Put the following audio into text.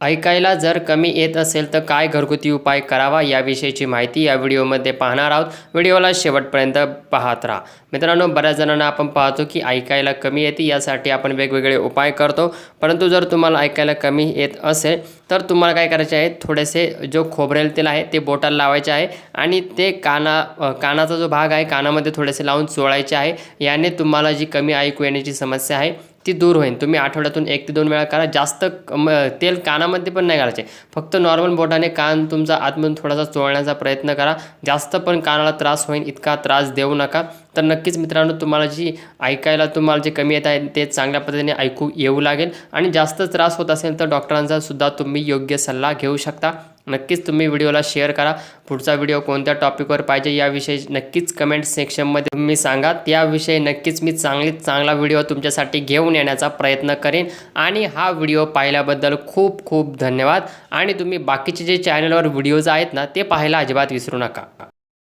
ऐकायला जर कमी येत असेल तर काय घरगुती उपाय करावा याविषयीची माहिती या व्हिडिओमध्ये पाहणार आहोत. व्हिडिओला शेवटपर्यंत पाहत राहा. मित्रांनो बऱ्याच जणांना आपण पाहतो की ऐकायला कमी येते यासाठी आपण वेगवेगळे उपाय करतो. परंतु जर तुम्हाला ऐकायला कमी येत असेल तर तुम्हाला काय करायचे आहे? थोडेसे जो खोबरेल तेल आहे ते बोटाला लावायचे आहे आणि ते काना कानाचा जो भाग आहे कानामध्ये थोडेसे लावून चोळायचे आहे. याने तुम्हाला जी कमी ऐकू येण्याची समस्या आहे ती दूर होईल तुम्ही आठवड्यातून एक ते दोन वेळा करा. जास्त तेल कानामध्ये पण नाही घालायचे. फक्त नॉर्मल बोटाने कान तुमचा आतमधून थोडासा चोळण्याचा प्रयत्न करा. जास्त पण कानाला त्रास होईल इतका त्रास देऊ नका. तर नक्कीच मित्रांनो तुम्हाला जी ऐकायला तुम्हाला जे कमी येत आहे ते चांगल्या पद्धतीने ऐकू येऊ लागेल. आणि जास्त त्रास होत असेल तर डॉक्टरांचा सुद्धा तुम्ही योग्य सल्ला घेऊ शकता. नक्कीच तुम्ही व्हिडिओला शेअर करा. पुढचा व्हिडिओ कोणत्या टॉपिकवर पाहिजे याविषयी नक्कीच कमेंट सेक्शनमध्ये तुम्ही सांगा. त्याविषयी नक्कीच मी चांगलीच चांगला व्हिडिओ तुमच्यासाठी घेऊन येण्याचा प्रयत्न करेन. आणि हा व्हिडिओ पाहिल्याबद्दल खूप खूप धन्यवाद. आणि तुम्ही बाकीचे जे चॅनलवर व्हिडिओज आहेत ना ते पाहायला अजिबात विसरू नका.